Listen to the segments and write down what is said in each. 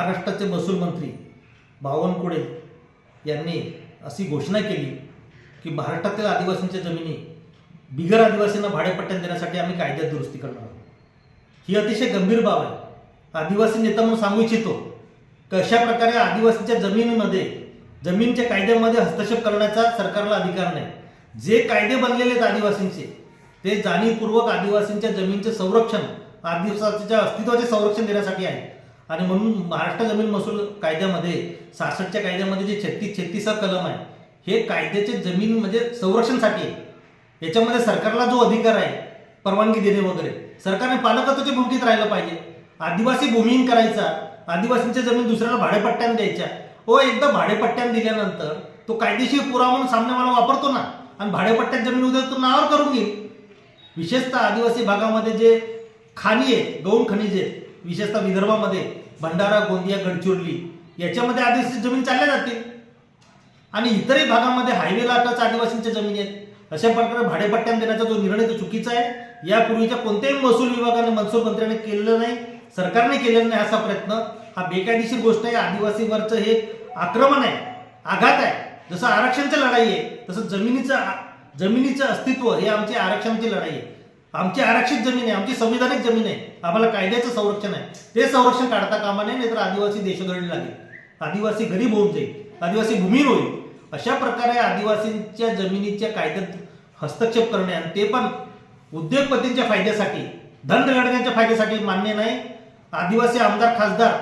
महाराष्ट्राचे महसूल मंत्री बावनकुळे यांनी अशी घोषणा केली की महाराष्ट्रातील आदिवासींच्या जमिनी बिगर आदिवासींना भाडेपट्ट्या देण्यासाठी आम्ही कायद्यात दुरुस्ती करणार आहोत. ही अतिशय गंभीर बाब आहे. आदिवासी नेता म्हणून सांगू इच्छितो कशा प्रकारे आदिवासींच्या जमिनीमध्ये जमीनच्या कायद्यामध्ये हस्तक्षेप करण्याचा सरकारला अधिकार नाही. जे कायदे बनलेले आहेत आदिवासींचे ते जाणीवपूर्वक आदिवासींच्या जमीनचे संरक्षण आदिवासीच्या अस्तित्वाचे संरक्षण देण्यासाठी आहे आणि म्हणून महाराष्ट्र जमीन महसूल कायद्यामध्ये सासष्टच्या कायद्यामध्ये जे छत्तीस छत्तीस कलम आहे हे कायद्याचे जमीन म्हणजे संरक्षणसाठी आहे. याच्यामध्ये सरकारला जो अधिकार आहे परवानगी देणे वगैरे सरकारने पालकत्वाच्या भूमिकेत राहिलं पाहिजे. आदिवासी भूमिहीन करायचा आदिवासींच्या जमीन दुसऱ्याला भाडेपट्ट्याने द्यायच्या. ओ एकदा भाडेपट्ट्याने दिल्यानंतर तो कायदेशीर पुरावा म्हणून सामनेवाला वापरतो ना आणि भाडेपट्ट्यात जमीन उद्या तो नावावर करून घेईल. विशेषतः आदिवासी भागामध्ये जे खाणी आहेत गौण खनिजे आहेत विशेषतः विदर्भामध्ये भंडारा गोंदिया गडचिरोली याच्यामध्ये आदिवासी जमीन चालल्या जातील. आणि इतरही भागामध्ये हायवेला आताच आदिवासींच्या जमिनी आहेत. अशा प्रकारे भाडेपट्ट्याने देण्याचा जो निर्णय तो चुकीचा आहे. यापूर्वीच्या कोणत्याही महसूल विभागाने महसूल मंत्र्याने केलेलं नाही सरकारने केलेलं नाही असा प्रयत्न. हा बेकायदेशीर गोष्ट आहे. आदिवासीवरचं हे आक्रमण आहे आघात आहे. जसं आरक्षणची लढाई आहे तसं जमिनीचं जमिनीचं अस्तित्व हे आमची आरक्षणाची लढाई आहे. आमची आरक्षित जमीन आहे आमची संविधानिक जमीन आहे. आम्हाला कायद्याचं संरक्षण आहे. ते संरक्षण काढता कामा नये नाहीतर आदिवासी देशोधडी लागेल. आदिवासी गरीब होऊन जाईल. आदिवासी भूमीन होईल. अशा प्रकारे आदिवासींच्या जमिनीच्या कायद्यात हस्तक्षेप करणे आणि ते पण उद्योगपतींच्या फायद्यासाठी धन रगडण्याच्या फायद्यासाठी मान्य नाही. आदिवासी आमदार खासदार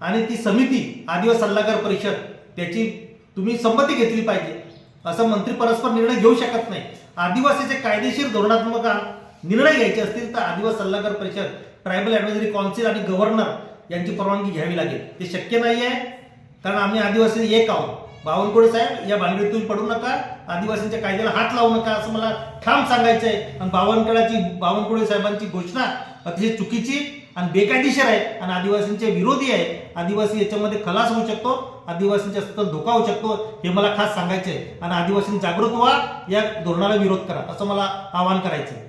आणि ती समिती आदिवासी सल्लागार परिषद त्याची तुम्ही संमती घेतली पाहिजे. असं मंत्री परस्पर निर्णय घेऊ शकत नाही. आदिवासीचे कायदेशीर धोरणात्मक आ- निर्णय घ्यायचे असतील तर आदिवासी सल्लागार परिषद ट्रायबल ॲडवायझरी काउन्सिल आणि गव्हर्नर यांची परवानगी घ्यावी लागेल. ते शक्य नाही आहे कारण आम्ही आदिवासी एक आहोत. बावनकुळे साहेब या भानगडीत पडू नका आदिवासींच्या कायद्याला हात लावू नका असं मला ठाम सांगायचं आहे आणि बावनकुळाची बावनकुळे साहेबांची घोषणा अतिशय चुकीची आणि बेकायदेशीर आहे आणि आदिवासींचे विरोधी आहे. आदिवासी याच्यामध्ये खलास होऊ शकतो आदिवासींच्या अस्तित्वात धोका होऊ शकतो हे मला खास सांगायचं आहे आणि आदिवासींनी जागृत व्हा या धोरणाला विरोध करा असं मला आवाहन करायचं आहे